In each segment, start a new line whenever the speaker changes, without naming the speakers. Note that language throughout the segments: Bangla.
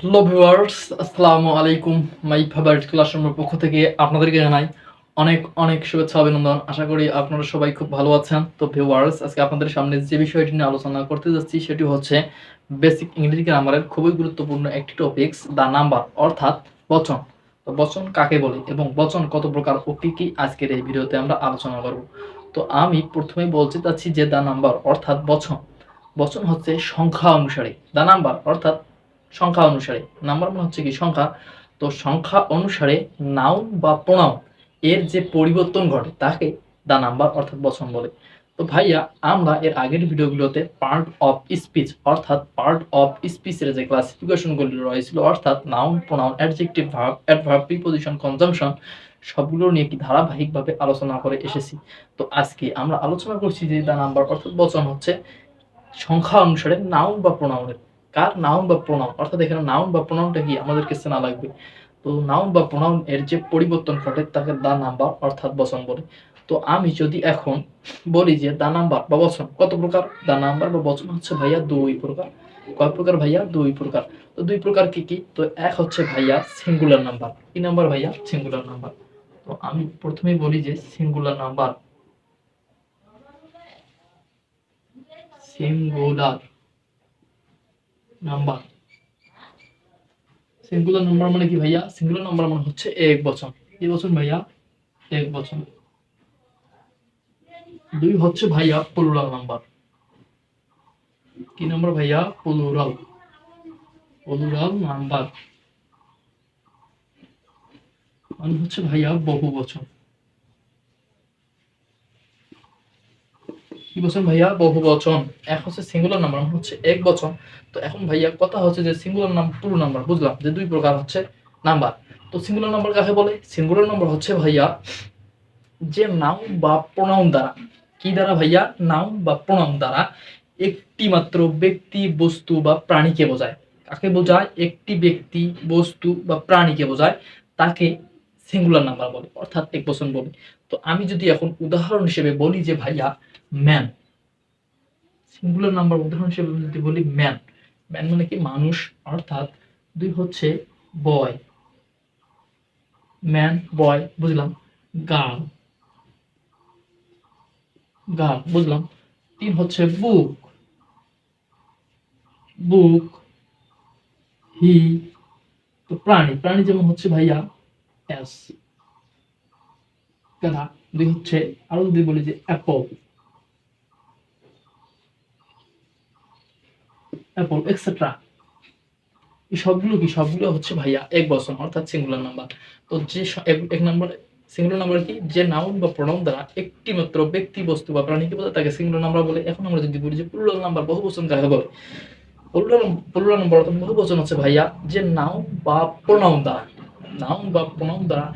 হ্যালো ভিউয়ার্স আসসালামু আলাইকুম মাই ফেভারিট ক্লাসরুমের পক্ষ থেকে আপনাদেরকে জানাই অনেক অনেক শুভেচ্ছা, অভিনন্দন। আশা করি আপনারা সবাই খুব ভালো আছেন। তো ভিউয়ার্স আজকে আপনাদের সামনে যে বিষয়টি নিয়ে আলোচনা করতে যাচ্ছি, সেটি হচ্ছে বেসিক ইংরেজি গ্রামারের খুবই গুরুত্বপূর্ণ একটি টপিকস দা নাম্বার অর্থাৎ বচন। তো, বচন কাকে বলে এবং বচন কত প্রকার ও কি কি আজকের এই ভিডিওতে আমরা আলোচনা করব। তো, আমি প্রথমে বলতে চাচ্ছি যে দা নাম্বার অর্থাৎ বচন। বচন হচ্ছে সংখ্যা অনুসারে। দা নাম্বার অর্থাৎ সংখ্যা অনুসারে। নাম্বার মানে হচ্ছে কি সংখ্যা? তো সংখ্যা অনুসারে নাউন বা প্রোনাউন এর যে পরিবর্তন ঘটে, তাকে দা নাম্বার অর্থাৎ বচন বলে। তো ভাইয়া, আমরা এর আগের ভিডিওগুলোতে পার্ট অফ স্পিচ অর্থাৎ পার্ট অফ স্পিচের যে ক্লাসিফিকেশনগুলি রয়েছিল, অর্থাৎ noun pronoun adjective verb adverb preposition conjunction সবগুলো নিয়ে কি ধারাবাহিকভাবে আলোচনা করে এসেছি। তো আজকে আমরা আলোচনা করছি যে দা নাম্বার অর্থাৎ বচন হচ্ছে সংখ্যা অনুসারে নাউন বা প্রোনাউনের কার নাউন বা প্রোনাউন? অর্থাৎ এখানে নাউন বা প্রোনাউনটা কি? আমাদেরকে চেনা লাগবে। তো নাউন বা প্রোনাউন এর যে পরিবর্তন ঘটে, তাকে দা নাম্বার অর্থাৎ বচন বলে। তো আমি যদি এখন বলি যে দা নাম্বার বা বচন কত প্রকার? দা নাম্বার বা বচন হচ্ছে ভাইয়া দুই প্রকার। কয় প্রকার ভাইয়া? দুই প্রকার। তো দুই প্রকার কি কি? তো এক হচ্ছে ভাইয়া সিঙ্গুলার নাম্বার কি নাম্বার ভাইয়া? সিঙ্গুলার নাম্বার তো আমি প্রথমেই বলি যে singular number singular number. Singular number মানে কি ভাইয়া? সিঙ্গুলার নাম্বার মানে হচ্ছে এক বচন। কি বচন ভাইয়া? এক বচন। দুই হচ্ছে ভাইয়া প্লুরাল নাম্বার কি নাম্বার ভাইয়া? প্লুরাল প্লুরাল নাম্বার মানে হচ্ছে ভাইয়া বহু বচন কি বচন ভাইয়া? বহু বচন এক হচ্ছে সিঙ্গুলার নাম্বার হচ্ছে এক বচন। তো এখন ভাইয়া কথা হচ্ছে যে সিঙ্গুলার নাম পুরো নাম্বার বুঝলাম যে দুই প্রকার হচ্ছে নাম্বার তো সিঙ্গুলার নাম্বার কাকে বলে? সিঙ্গুলার নাম্বার হচ্ছে ভাইয়া যে নাউন বা প্রোনাউন দ্বারা। কি দ্বারা ভাইয়া? নাউন বা প্রোনাউন দ্বারা একটি মাত্র ব্যক্তি, বস্তু বা প্রাণীকে বোঝায়। কাকে বোঝায়? একটি ব্যক্তি, বস্তু বা প্রাণীকে বোঝায়। তাকে সিঙ্গুলার নাম্বার বলে, অর্থাৎ এক বচন বলে। তো আমি যদি এখন উদাহরণ হিসেবে বলি যে ভাইয়া ম্যান সিঙ্গুলার নাম্বার উদাহরণ হিসেবে যদি বলি ম্যান ম্যান মানে কি মানুষ, অর্থাৎ দুই হচ্ছে বয় ম্যান বয় বুঝলাম গার্ল গার্ল বুঝলাম, তিন হচ্ছে বুক বুক হি তো প্রাণী প্রাণী যেমন হচ্ছে ভাইয়া এস গাধা দুই হচ্ছে আরও যদি বলি যে অ্যাপল অ্যাপল এক্সেট্রা এই সবগুলো কি? সবগুলো হচ্ছে ভাইয়া এক বচন অর্থাৎ সিঙ্গুলার নাম্বার তো যে এক নাম্বার সিঙ্গুলার নাম্বার কি? যে নাউন বা প্রোনাউন দ্বারা একটি মাত্র ব্যক্তি, বস্তু বা প্রাণীকে বোঝায়, তাকে সিঙ্গুলার নাম্বার বলে। এখন আমরা যদি বলি যে প্লুরাল নাম্বার বহু বচন কাকে বলে? প্লুরাল নাম্বার অর্থাৎ বহু বচন হচ্ছে ভাইয়া যে নাউন বা প্রোনাউন দ্বারা। নাউন বা প্রোনাউন দ্বারা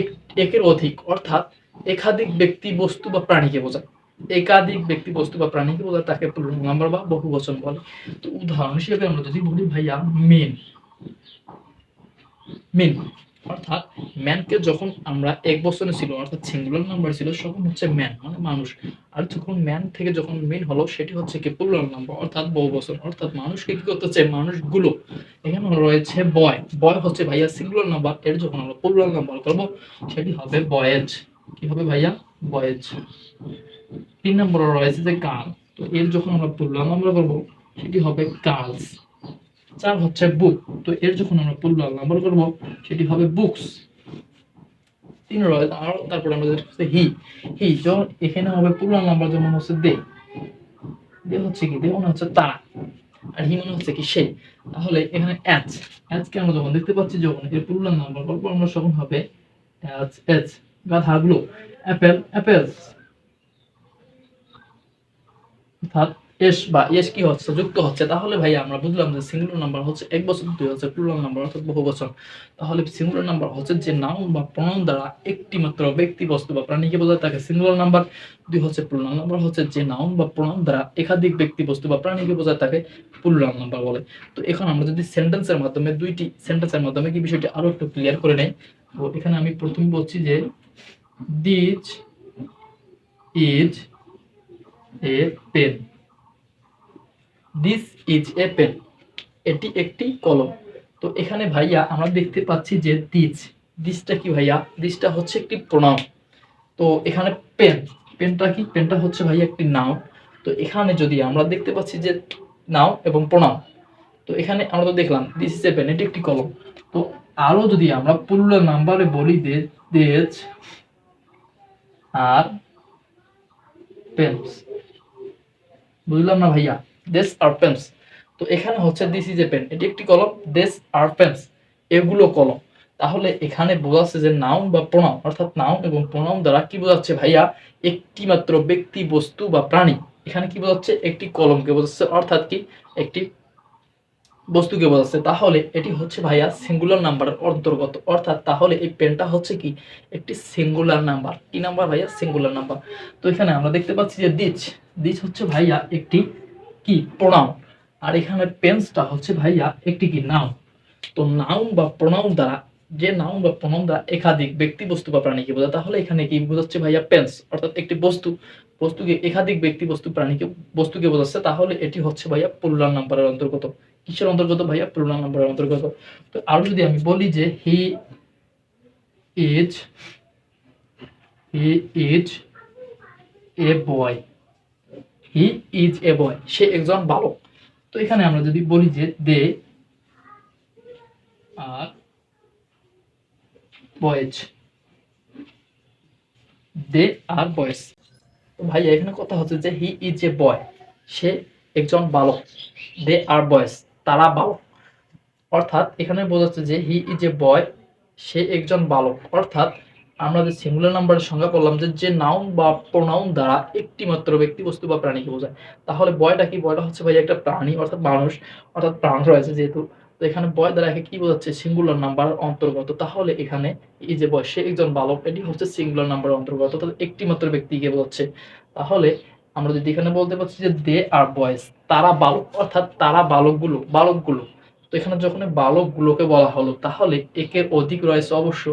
এক একের অধিক, অর্থাৎ একাধিক ব্যক্তি বস্তু বা প্রাণীকে বোঝায়। একাধিক ব্যক্তি বস্তু বা প্রাণীকে বোঝায়, তাকে নাম্বার বা বহু বচন বলে। তো উদাহরণ হিসেবে আমরা যদি বলি ভাইয়া মেন। মেন। অর্থাৎ ম্যানকে যখন আমরা এক বছরে ছিল, অর্থাৎ সিঙ্গুলার নাম্বার ছিল, তখন হচ্ছে ম্যান মানে মানুষ। আর যখন ম্যান থেকে যখন মেন হলো, সেটি হচ্ছে কি প্লুরাল নাম্বার অর্থাৎ বহু বছর। অর্থাৎ মানুষকে কি করতে হচ্ছে? মানুষগুলো। এখানে রয়েছে বয় বয় হচ্ছে ভাইয়া সিঙ্গুলার নাম্বার এর যখন আমরা প্লুরাল নাম্বার করব, সেটি হবে বয়েজ কি হবে ভাইয়া? বয়েজ তিন নম্বরে রয়েছে যে গার্ল তো এর যখন আমরা প্লুরাল নাম্বার করব, সেটি হবে গার্লস চার হচ্ছে বুক তো এর যখন আমরা প্লুরাল নাম্বার করব, সেটি হবে বুকস তিন রয়েছে আর, তারপরে আমাদের হচ্ছে হি হি যখন এখানে হবে প্লুরাল নাম্বার যেমন হচ্ছে দে। দে হচ্ছে কি? দে মানে হচ্ছে তারা আর হি মানে হচ্ছে কি সে। তাহলে এখানে এচ এচ কে আমরা যখন দেখতে পাচ্ছি, যখন এর প্লুরাল নাম্বার করব, আমরা তখন হবে এচ এচ গাধাগুলো অ্যাপেল, অ্যাপেলস। অর্থাৎ এস বা এস কি হচ্ছে, যুক্ত হচ্ছে, তাহলে ভাই আমরা বুঝলাম যে সিঙ্গুলার নাম্বার হচ্ছে এক বছর, দুই হচ্ছে প্লুরাল নাম্বার অর্থাৎ বহু বছর। তাহলে সিঙ্গুলার নাম্বার হচ্ছে যে নাউন বা প্রণয়ন দ্বারা একটি মাত্র ব্যক্তি, বস্তু বা প্রাণীকে বোঝায়, তাকে সিঙ্গুলার নাম্বার দুই হচ্ছে প্লুরাল নাম্বার হচ্ছে যে নাউন বা প্রণয়ন দ্বারা একাধিক ব্যক্তি, বস্তু বা প্রাণীকে বোঝায়, তাকে প্লুরাল নাম্বার বলে। তো এখন আমরা যদি সেন্টেন্সের মাধ্যমে, দুইটি সেন্টেন্সের মাধ্যমে কি বিষয়টি আরও একটু ক্লিয়ার করে নেই, তো এখানে আমি প্রথমে বলছি যে this is a pen this is a pen এটি একটি কলম। তো এখানে ভাইয়া আমরা দেখতে পাচ্ছি যে দিস দিসটা কি ভাইয়া? দিসটা হচ্ছে একটি প্রণাম তো এখানে পেন পেনটা কি? পেনটা হচ্ছে ভাইয়া একটি নাও তো এখানে যদি আমরা দেখতে পাচ্ছি যে নাও এবং প্রণাম তো এখানে আমরা তো দেখলাম দিস ইজ এ পেন এটি একটি কলম। তো আরও যদি আমরা পুরুলিয়া নাম্বারে বলি দেজ আর পেন্স বুঝলাম না ভাইয়া? দেশ আর পেন্স তো এখানে হচ্ছে দিস ইজ এ পেন এটি একটি কলম। দেশ আর পেন্স এগুলো কলম। তাহলে এখানে বোঝাচ্ছে যে নাউন বা প্রণাম অর্থাৎ নাউন এবং প্রণাম দ্বারা কি বোঝাচ্ছে ভাইয়া? একটি মাত্র ব্যক্তি, বস্তু বা প্রাণী। এখানে কি বোঝাচ্ছে? একটি কলমকে বোঝাচ্ছে। অর্থাৎ কি? একটি বস্তুকে বোঝাচ্ছে। তাহলে এটি হচ্ছে ভাইয়া সিঙ্গুলার নাম্বারের অন্তর্গত। অর্থাৎ তাহলে এই পেনটা হচ্ছে কি? একটি সিঙ্গুলার নাম্বার কি নাম্বার ভাইয়া? সিঙ্গুলার নাম্বার তো এখানে আমরা দেখতে পাচ্ছি যে দিচ দিচ হচ্ছে ভাইয়া একটি কি প্রণাম আর এখানে পেন্সটা হচ্ছে ভাইয়া একটি কি নাউন তো নাউন বা প্রনাউন দ্বারা, যে নাউন বা প্রনাউন দ্বারা একাধিক ব্যক্তি, বস্তু বা প্রাণীকে বোঝায়, তাহলে এখানে কি বোঝাচ্ছে ভাইয়া পেন্স অর্থাৎ একটি বস্তু, বস্তুকে, একাধিক ব্যক্তি, বস্তু, প্রাণীকে, বস্তুকে বোঝাচ্ছে, তাহলে এটি হচ্ছে ভাইয়া প্লুরাল নাম্বারের অন্তর্গত। কিসের অন্তর্গত ভাইয়া? প্লুরাল নাম্বারের অন্তর্গত। তো আরও যদি আমি বলি যে he is he is a boy he is a boy, সে একজন বালক। তো এখানে আমরা যদি বলি যে দে আর বয়েজ। দে আর বয়েজ। তো ভাই এখানে কথা হচ্ছে যে হি ইজ এ বয়, সে একজন বালক। দে আর বয়েজ, তারা বালক। অর্থাৎ এখানে বোঝাচ্ছে যে হি ইজ এ বয়, সে একজন বালক। অর্থাৎ আমরা যে সিঙ্গুলার নাম্বারের সংজ্ঞা করলাম যে যে নাউন বা প্রোনাউন দ্বারা একটি মাত্র ব্যক্তি বস্তু বা প্রাণীকে বোঝায়। তাহলে বয়টা কি? বয়টা হচ্ছে ভাই একটা প্রাণী, অর্থাৎ মানুষ, অর্থাৎ প্রাণ রয়েছে যেহেতু। তো এখানে বয় দ্বারা কি বোঝাচ্ছে? সিঙ্গুলার নাম্বার অন্তর্গত। তাহলে এখানে এই যে বয়, সে একজন বালক, এটি হচ্ছে সিঙ্গুলার নাম্বার অন্তর্গত, অর্থাৎ একটি মাত্র ব্যক্তিকে বোঝাচ্ছে। তাহলে আমরা যদি এখানে বলতে পারছি যে দে আর বয়েস তারা বালক, অর্থাৎ তারা বালকগুলো বালকগুলো। তো এখানে যখন বালকগুলোকে বলা হলো, তাহলে একের অধিক রয়েছে অবশ্য।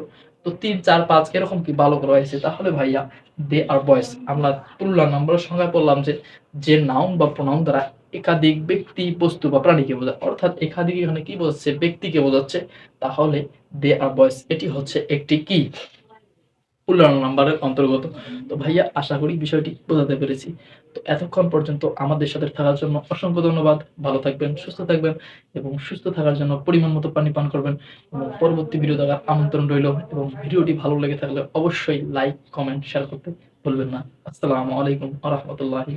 তো তিন, চার, পাঁচ, এরকম কি বালক রয়েছে তাহলে ভাইয়া, দে আর বয়েস। আমরা তুলনা নম্বরের সংখ্যায় বললাম যে যে নাউন বা প্রনাউন দ্বারা একাধিক ব্যক্তি, বস্তু বা প্রাণীকে বোঝায়। অর্থাৎ একাধিক এখানে কি বোঝাচ্ছে? ব্যক্তিকে বোঝাচ্ছে। তাহলে দে আর বয়েস, এটি হচ্ছে একটি কি? প্লুরাল নাম্বারের অন্তর্গত। তো ভাইয়া, আশা করি বিষয়টি বোঝাতে পেরেছি। তো এতক্ষণ পর্যন্ত আমাদের সাথে থাকার জন্য অসংখ্য ধন্যবাদ। ভালো থাকবেন, সুস্থ থাকবেন এবং সুস্থ থাকার জন্য পরিমাণ মতো পানি পান করবেন এবং পরবর্তী ভিডিও দেখার আমন্ত্রণ রইল এবং ভিডিওটি ভালো লেগে থাকলে অবশ্যই লাইক কমেন্ট শেয়ার করতে ভুলবেন না। আসসালামু আলাইকুম আ রহমতুল্লাহি